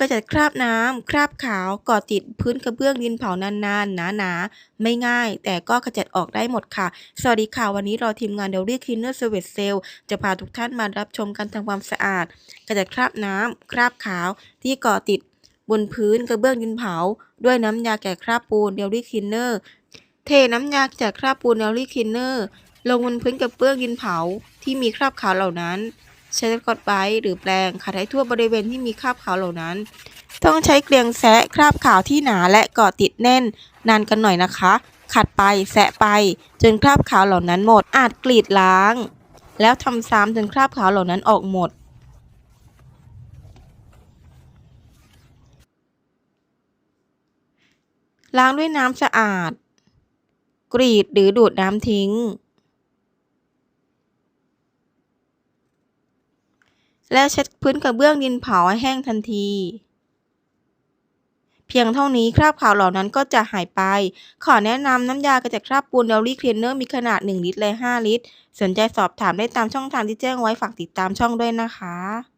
กรจัดคราบน้ำคราบขาวเกาะติดพื้นกระเบื้องดินเผานานๆ หนาๆ ไม่ง่าย แต่ก็ขจัดออกได้หมดค่ะ สวัสดีค่ะ วันนี้เราทีมงาน Daily Cleaner Service Sale จะพาทุกท่านมารับชมการทำความสะอาดกระจัดคราบน้ำคราบขาวที่เกาะติดบนพื้นกระเบื้องดินเผา ด้วยน้ำยาแก้คราบปูน Daily Cleaner เทน้ำยาจากคราบปูน Daily Cleaner ลงบนพื้นกระเบื้องดินเผาที่มีคราบขาวเหล่านั้น ใช้สกอตไบท์หรือแปรงขัดให้ทั่วบริเวณที่มีคราบขาวเหล่านั้น ต้องใช้เกลียงแซะคราบขาวที่หนาและเกาะติดแน่น นานกันหน่อยนะคะ ขัดไปแซะไป จนคราบขาวเหล่านั้นหมด อาจกรีดล้าง แล้วทำซ้ำจนคราบขาวเหล่านั้นออกหมดล้างด้วยน้ำสะอาด กรีดหรือดูดน้ำทิ้ง และเช็ดพื้นกระเบื้องดินเผาให้แห้งทันที เพียงเท่านี้คราบขาวเหล่านั้นก็จะหายไป ขอแนะนำน้ำยากระจัดคราบปูนเดลลี่คลีนเนอร์มีขนาด 1 ลิตรและ 5 ลิตร สนใจสอบถามได้ตามช่องทางที่แจ้งไว้ฝากติดตามช่องด้วยนะคะ